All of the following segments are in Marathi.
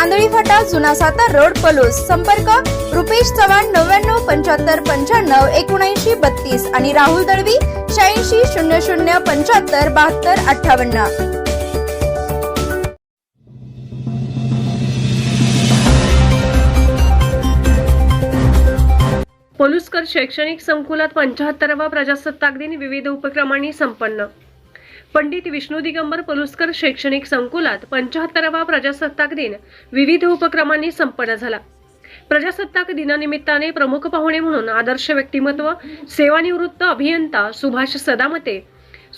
Andhali फाटा जुना सातार रोड पलूस. संपर्क रुपेश चव्हाण नव्याण्णव पंच्याहत्तर पंच्याण्णव एकोणऐंशी बत्तीस आणि राहुल दळवी शहाऐंशी शून्य शून्य पंच्याहत्तर बहात्तर अठ्ठावन्न. पलुसकर शैक्षणिक संकुलात पंचाहत्तरावा प्रजासत्ताक दिन विविध उपक्रमांनी संपन्न. पंडित विष्णू दिगंबर पलुसकर शैक्षणिक संकुलात पंच्याहत्तरावा प्रजासत्ताक दिन विविध उपक्रमांनी संपन्न झाला. प्रजासत्ताक दिनानिमित्ताने प्रमुख पाहुणे म्हणून आदर्श व्यक्तिमत्व सेवानिवृत्त अभियंता सुभाष सदामते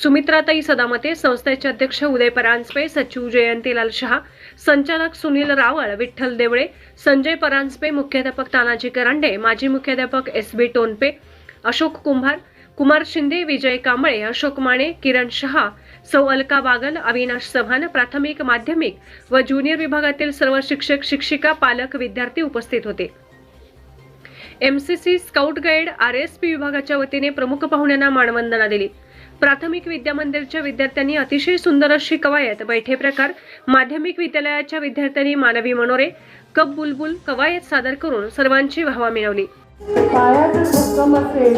सुमित्राताई सदामते संस्थेचे अध्यक्ष उदय परांजपे सचिव जयंतीलाल शहा संचालक सुनील रावळ विठ्ठल देवळे संजय परांजपे मुख्याध्यापक तानाजी करांडे माजी मुख्याध्यापक एस बी टोनपे अशोक कुंभार कुमार शिंदे विजय कांबळे अशोक माने किरण शहा सौ अलका बागल अविनाश चव्हाण प्राथमिक माध्यमिक व ज्युनियर विभागातील सर्व शिक्षक शिक्षिका पालक विद्यार्थी उपस्थित होते. MCC scout guide R S P विभागाच्या वतीने प्रमुख पाहुण्यांना मानवंदना दिली. प्राथमिक विद्यामंदिरच्या विद्यार्थ्यांनी अतिशय सुंदर अशी कवायत बैठे प्रकार माध्यमिक विद्यालयाच्या विद्यार्थ्यांनी मानवी मनोरे कप बुलबुल कवायत सादर करून सर्वांची वाहवा मिळवली. पाया जर भक्कम असेल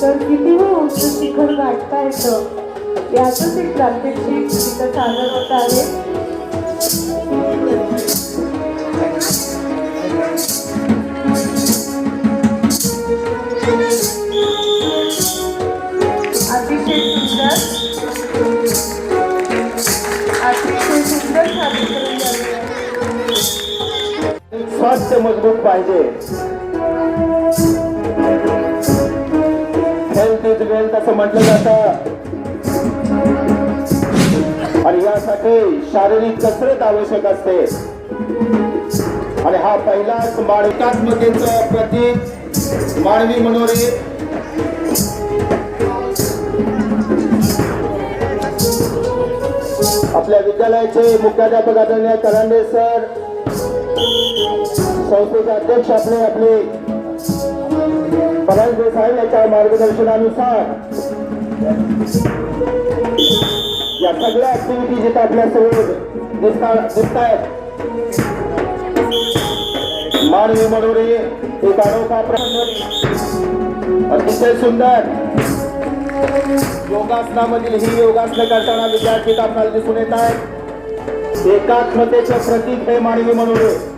तर कितीही उंच शिखर गाठता येतं. याचंच एक प्रात्यक्षिक तिथं सादर होत आहे. अतिशय सुंदर. अतिशय सुंदर आहे स्वास्थ्य मजबूत पाहिजे. आहेत असं म्हटलं जातं. आणि यासाठी शारीरिक कसरत आवश्यक असते. आणि हा पहिलाच मानविकात्मकेचं प्रतीक मानवी मनोरे. आपल्या विद्यालयाचे मुख्याध्यापक आदरणीय करांडे सर संस्थेचे अध्यक्ष आपले आपले परांजपे देसाई याच्या मार्गदर्शनानुसार या सगळ्या ऍक्टिव्हिटी जिथं आपल्यासमोर दिसतात दिसत आहेत मानवी मनोरे एक आरोपा प्रसंग. अतिशय सुंदर. योगासनामधील ही योगासनं करताना विद्यार्थी आपल्याला दिसून येत आहेत. एकात्मतेचं प्रतीक हे मानवी मनोरे.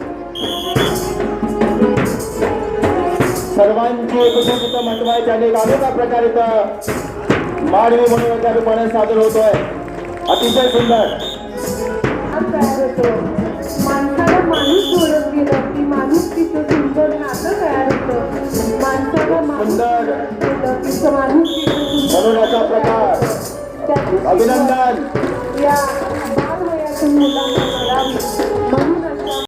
सर्वांची इथं महत्वाची आणि एक अनोखा प्रकार इथं मानवी मनोरंजन रूपाने सादर होतोय. अतिशय सुंदर. माणसाला माणूस ओळख गेलं की माणूस तिचं सुंदर नातं तयार होतं. माणसाला माणूस सुंदर. प्रकार. अभिनंदन. या बालवयातून मुलांना करावी म्हणून